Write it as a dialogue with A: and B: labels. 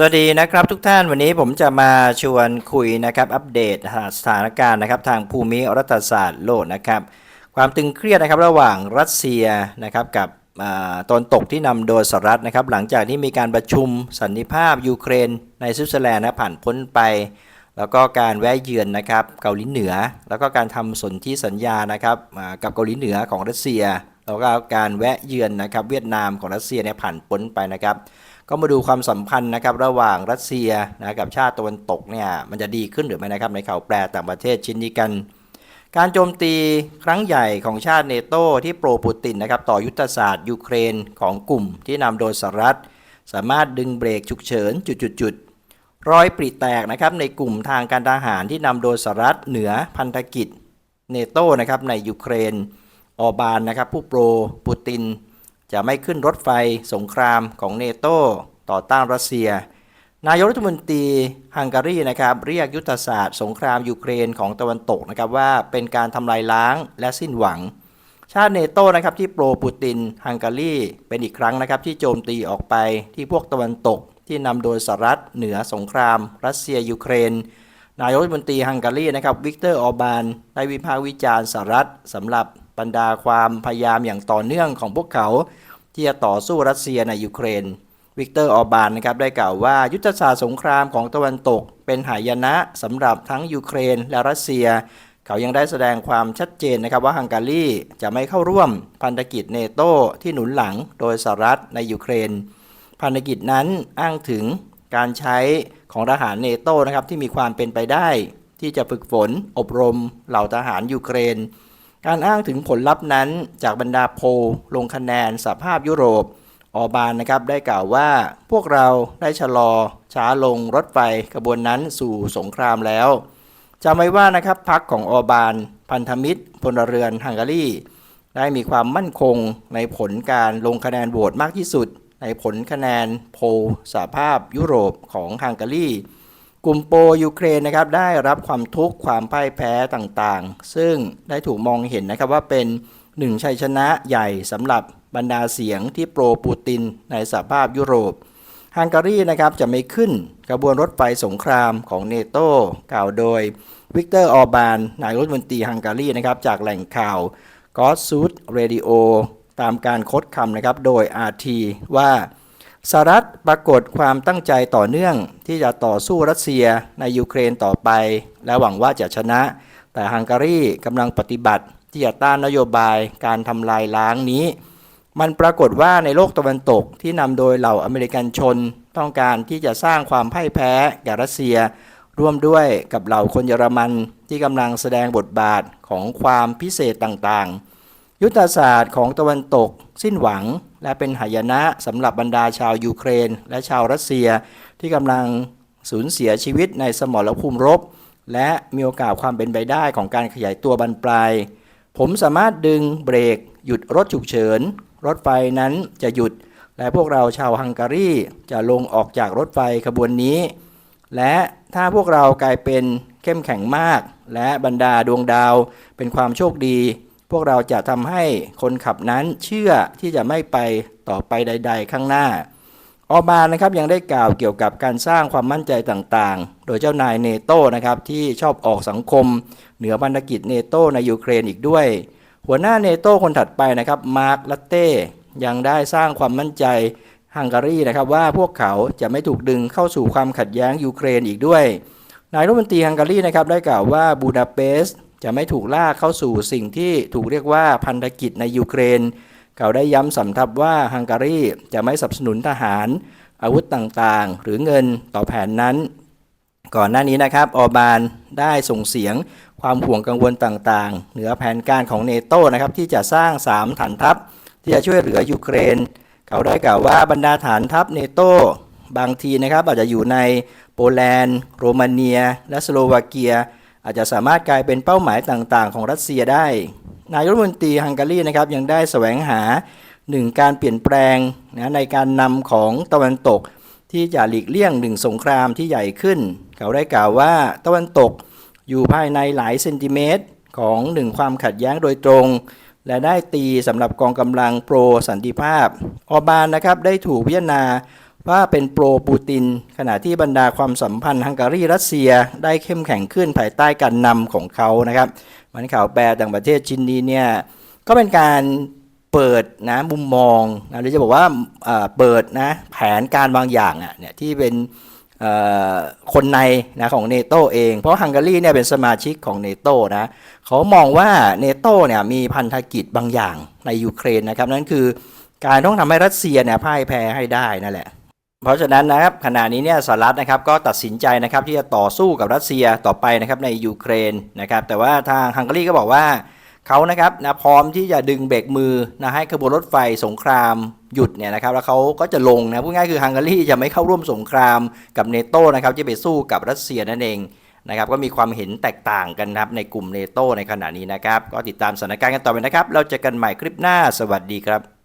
A: สวัสดีนะครับทุกท่านวันนี้ผมจะมาชวนคุยนะครับอัปเดตสถานการณ์นะครับทางภูมิรัฐศาสตร์โลกนะครับ ความตึงเครียดนะครับระหว่างรัสเซียนะครับกับตอนตกที่นำโดยสหรัฐนะครับ หลังจากที่มีการประชุมสันนิภาพยูเครน ในสวิตเซอร์แลนด์นะผ่านพ้นไป แล้วก็การแวะเยือนนะครับเกาหลีเหนือ แล้วก็การทำสนธิสัญญานะครับกับเกาหลีเหนือของรัสเซีย แล้วก็การแวะเยือนนะครับเวียดนามของรัสเซียเนี่ยผ่านพ้นไปนะครับ ก็มาดูความสัมพันธ์นะครับระหว่างรัสเซียนะกับชาติตะวันตกเนี่ยมันจะดีขึ้นหรือไม่นะครับในข่าวแปลต่างประเทศชิ้นนี้กัน การโจมตีครั้งใหญ่ของชาติเนโตที่โปรปูตินนะครับต่อยุทธศาสตร์ยูเครนของกลุ่มที่นำโดยสหรัฐ สามารถดึงเบรกฉุกเฉินจุดๆๆรอยปริแตกนะครับในกลุ่มทางการทหารที่นำโดยสหรัฐเหนือพันธกิจเนโตนะครับในยูเครน ออบานนะครับผู้โปรปูติน จะไม่ขึ้นรถไฟสงครามของเนโตต่อต้านรัสเซีย นายกรัฐมนตรีฮังการีนะครับเรียกยุทธศาสตร์ สงครามยูเครนของตะวันตกนะครับว่าเป็นการทำลายล้างและสิ้นหวัง ชาติเนโตนะครับที่โปรปูตินฮังการีเป็นอีกครั้งนะครับที่โจมตีออกไปที่พวกตะวันตกที่นำโดยสหรัฐเหนือสงคราม รัสเซียยูเครนนายกรัฐมนตรีฮังการีนะครับวิกเตอร์ออบานได้วิพากษ์วิจารณ์สหรัฐสำหรับ บรรดาความพยายามอย่างต่อเนื่องของพวกเขา ที่จะต่อสู้รัสเซียในยูเครน วิกเตอร์ออบานนะครับได้กล่าวว่ายุทธศาสตร์สงครามของตะวันตก เป็นหายนะสำหรับทั้งยูเครนและรัสเซีย เขายังได้แสดงความชัดเจนนะครับว่าฮังการีจะไม่เข้าร่วมพันธกิจเนโตที่หนุนหลังโดยสหรัฐในยูเครน พันธกิจนั้นอ้างถึงการใช้ของทหารเนโตนะครับที่มีความเป็นไปได้ ที่จะฝึกฝนอบรมเหล่าทหารยูเครน การอ้างถึงผลลัพธ์นั้นจากบรรดาโพลลงคะแนนสภาพยุโรป ออบานนะครับได้กล่าวว่าพวกเราได้ชะลอ ช้าลงรถไฟขบวนนั้นสู่สงครามแล้วจำไว้ว่านะครับพรรคของออบานพันธมิตรพลเรือนฮังการีได้มีความมั่นคงในผลการลงคะแนนโหวตมากที่สุด ในผลคะแนนโพลสภาพยุโรปของฮังการี กลุ่มโปรยูเครนนะครับได้รับความทุกข์ความพ่ายแพ้ต่างๆ ซึ่งได้ถูกมองเห็นนะครับว่าเป็นหนึ่งชัยชนะใหญ่สำหรับบรรดาเสียงที่โปรปูตินในสหภาพยุโรป ฮังการีนะครับจะไม่ขึ้นกระบวนรถไฟสงครามของเนโตกล่าวโดยวิกเตอร์ออบานนายรัฐมนตรีฮังการีนะครับจากแหล่งข่าวกอสซูดเรดิโอตามการคดคำนะครับโดย RT ว่า สหรัฐปรากฏความตั้งใจต่อเนื่องที่จะต่อสู้รัสเซียในยูเครนต่อไป และหวังว่าจะชนะ แต่ฮังการีกำลังปฏิบัติที่จะต้านนโยบายการทำลายล้างนี้ มันปรากฏว่าในโลกตะวันตกที่นำโดยเหล่าอเมริกันชน ต้องการที่จะสร้างความพ่ายแพ้แก่รัสเซีย ร่วมด้วยกับเหล่าคนเยอรมันที่กำลังแสดงบทบาทของความพิเศษต่างๆ ยุทธศาสตร์ของตะวันตก สิ้นหวัง และเป็นหายนะสำหรับบรรดาชาวยูเครน และชาวรัสเซีย ที่กำลังสูญเสียชีวิตในสมรภูมิรบ และมีโอกาสความเป็นไปได้ของการขยายตัวบรรปลาย ผมสามารถดึงเบรก หยุดรถฉุกเฉิน รถไฟนั้นจะหยุด และพวกเราชาวฮังการีจะลงออกจากรถไฟขบวนนี้ และถ้าพวกเรากลายเป็นเข้มแข็งมาก และบรรดาดวงดาวเป็นความโชคดี พวกเราจะทำให้คนขับนั้นเชื่อที่จะไม่ไปต่อไปใด ๆ ข้างหน้า ออบานะครับยังได้กล่าวเกี่ยวกับการสร้างความมั่นใจต่างๆ โดยเจ้านายเนโตนะครับที่ชอบออกสังคม เหนือพันธกิจเนโตในยูเครนอีกด้วย หัวหน้าเนโตคนถัดไปนะครับมาร์คลัตเต้ยังได้สร้างความมั่นใจฮังการีนะครับว่าพวกเขาจะไม่ถูกดึงเข้าสู่ความขัดแย้งยูเครนอีกด้วย นายรัฐมนตรีฮังการีนะครับได้กล่าวว่าบูดาเปสต์ จะไม่ถูกลากเข้าสู่สิ่งที่ถูกเรียกว่าพันธกิจในยูเครน เขาได้ย้ำสำทับว่าฮังการีจะไม่สนับสนุนทหาร อาวุธต่างๆ หรือเงินต่อแผนนั้น ก่อนหน้านี้นะครับออบานได้ส่งเสียงความห่วงกังวลต่างๆ เหนือแผนการของเนโตนะครับที่จะสร้าง 3 ฐานทัพ ที่จะช่วยเหลือยูเครน เขาได้กล่าวว่าบรรดาฐานทัพเนโตบางทีนะครับอาจจะอยู่ในโปแลนด์ โรมาเนีย และสโลวาเกีย อาจจะสามารถกลายเป็นเป้าหมายต่างๆ ของรัสเซียได้ นายรัฐมนตรีฮังการีนะครับยังได้แสวงหาหนึ่งการเปลี่ยนแปลงนะในการนำของตะวันตก ที่จะหลีกเลี่ยงหนึ่งสงครามที่ใหญ่ขึ้น เขาได้กล่าวว่าตะวันตกอยู่ภายในหลายเซนติเมตรของหนึ่งความขัดแย้งโดยตรง และได้ตีสำหรับกองกำลังโปรสันติภาพ ออบานนะครับได้ถูกพิจารณา ว่าเป็นโปรปูติน ขณะที่บรรดาความสัมพันธ์ฮังการีรัสเซียได้เข้มแข็งขึ้นภายใต้การนำของเขานะครับมันข่าวแปลต่างประเทศชิ้นนี้เนี่ยก็เป็นการเปิดนะมุมมองนะหรือจะบอกว่าเปิดนะแผนการบางอย่างอะเนี่ยที่เป็นคนในนะของเนโตเอง เพราะฮังการีเนี่ยเป็นสมาชิกของเนโตนะเขามองว่าเนโตเนี่ยมีพันธกิจบางอย่างในยูเครนนะครับนั่นคือการต้องทำให้รัสเซียเนี่ยพ่ายแพ้ให้ได้นั่นแหละ เพราะฉะนั้นนะครับขณะนี้เนี่ยสหรัฐนะครับก็ตัดสินใจนะครับที่จะต่อสู้กับรัสเซียต่อไปนะครับในยูเครนนะครับแต่ว่าทางฮังการีก็บอกว่าเขานะครับนะพร้อมที่จะดึงเบรกมือนะให้ขบวนรถไฟสงครามหยุดเนี่ยนะครับแล้วเขาก็จะลงนะพูดง่ายคือฮังการีจะไม่เข้าร่วมสงครามกับเนโตนะครับที่ไปสู้กับรัสเซียนั่นเองนะครับก็มีความเห็นแตกต่างกันนะครับในกลุ่มเนโตในขณะนี้นะครับ ก็ติดตามสถานการณ์กันต่อไปนะครับ เราจอกันใหม่คลิปหน้าสวัสดีครับ